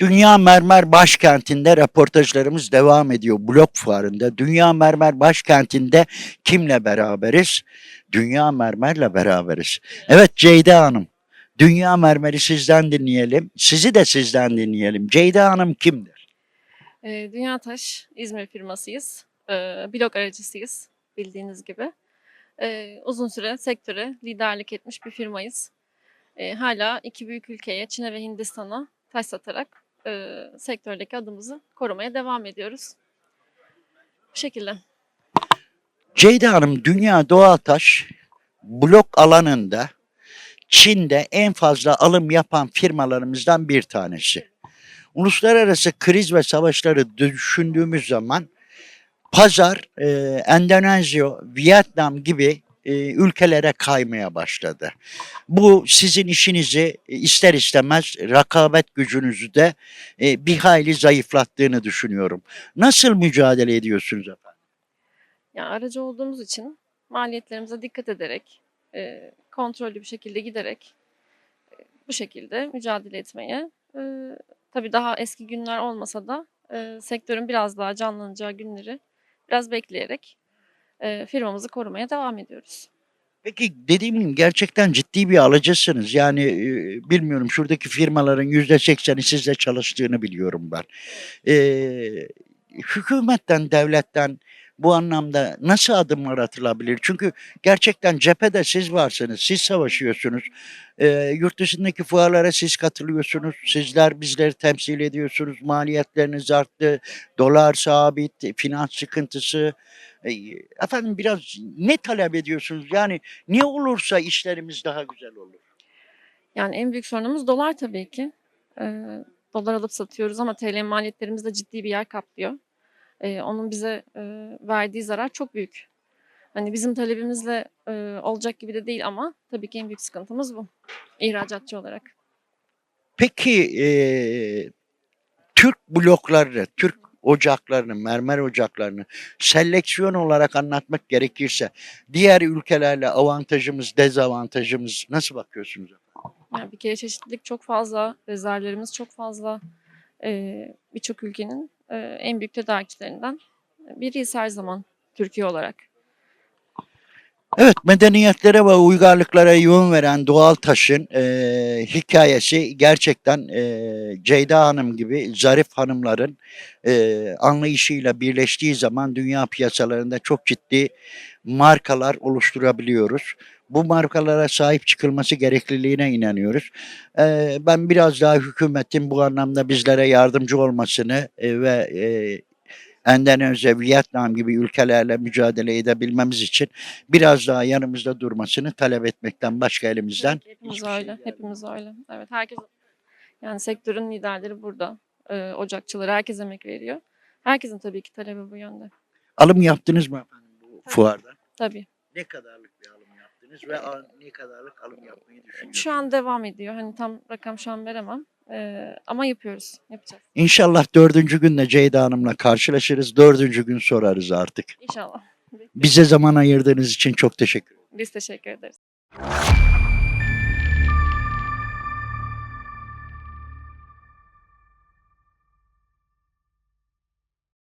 Dünya Mermer Başkenti'nde röportajlarımız devam ediyor. Blok fuarında. Dünya Mermer Başkenti'nde kimle beraberiz? Dünya Mermer'le beraberiz. Evet Ceyda Hanım. Dünya Mermer'i sizden dinleyelim. Sizi de sizden dinleyelim. Ceyda Hanım kimdir? Ee, Dünya Taş İzmir firmasıyız. Ee, blok aracısıyız bildiğiniz gibi. Ee, uzun süre sektöre liderlik etmiş bir firmayız. Ee, hala iki büyük ülkeye, Çin'e ve Hindistan'a taş satarak e, sektördeki adımızı korumaya devam ediyoruz. Bu şekilde. Ceyda Hanım Dünya Doğal Taş blok alanında Çin'de en fazla alım yapan firmalarımızdan bir tanesi. Uluslararası kriz ve savaşları düşündüğümüz zaman pazar e, Endonezya, Vietnam gibi e, ülkelere kaymaya başladı. Bu sizin işinizi e, ister istemez rakabet gücünüzü de e, bir hayli zayıflattığını düşünüyorum. Nasıl mücadele ediyorsunuz efendim? Yani aracı olduğumuz için maliyetlerimize dikkat ederek, kontrollü bir şekilde giderek bu şekilde mücadele etmeye, e, tabii daha eski günler olmasa da sektörün biraz daha canlanacağı günleri biraz bekleyerek e, firmamızı korumaya devam ediyoruz. Peki dediğim gibi gerçekten ciddi bir alıcısınız. Yani e, bilmiyorum şuradaki firmaların yüzde sekseni sizle çalıştığını biliyorum ben. E, hükümetten, devletten bu anlamda nasıl adımlar atılabilir? Çünkü gerçekten cephede siz varsınız, siz savaşıyorsunuz. E, yurt dışındaki fuarlara siz katılıyorsunuz, sizler bizleri temsil ediyorsunuz. Maliyetleriniz arttı, dolar sabit, finans sıkıntısı. E, Efendim biraz ne talep ediyorsunuz? Yani ne olursa işlerimiz daha güzel olur. Yani en büyük sorunumuz dolar tabii ki. E, dolar alıp satıyoruz ama TL maliyetlerimiz de ciddi bir yer kaplıyor. E, onun bize e, verdiği zarar çok büyük. Hani bizim talebimizle e, olacak gibi de değil ama tabii ki en büyük sıkıntımız bu. İhracatçı olarak. Peki e, Türk bloklarını, Türk ocaklarını, mermer ocaklarını seleksiyon olarak anlatmak gerekirse diğer ülkelerle avantajımız, dezavantajımız nasıl bakıyorsunuz? Yani bir kere çeşitlilik çok fazla, rezervlerimiz çok fazla. Ee, Birçok ülkenin e, en büyük tedarikçilerinden biriyiz her zaman Türkiye olarak. Evet, medeniyetlere ve uygarlıklara yön veren doğal taşın e, hikayesi gerçekten e, Ceyda Hanım gibi zarif hanımların e, anlayışıyla birleştiği zaman dünya piyasalarında çok ciddi markalar oluşturabiliyoruz. Bu markalara sahip çıkılması gerekliliğine inanıyoruz. E, ben biraz daha hükümetin bu anlamda bizlere yardımcı olmasını e, ve e, Endonezya, Vietnam gibi ülkelerle mücadele edebilmemiz için biraz daha yanımızda durmasını talep etmekten başka elimizden Hepimiz şey öyle, gelmez. hepimiz öyle. Evet, herkes yani sektörün liderleri burada. Ee, ocakçıları herkes emek veriyor. Herkesin tabii ki talebi bu yönde. Alım yaptınız mı efendim bu Tabii. fuarda? Tabii. Ne kadarlık bir alım yaptınız ve ne kadarlık alım yapmayı düşünüyorsunuz? Şu an devam ediyor. Hani tam rakam şu an veremem. Ee, ama yapıyoruz, yapacağız. İnşallah dördüncü günde Ceyda Hanım'la karşılaşırız. Dördüncü gün sorarız artık. İnşallah. Bize zaman ayırdığınız için çok teşekkür ederim. Biz teşekkür ederiz.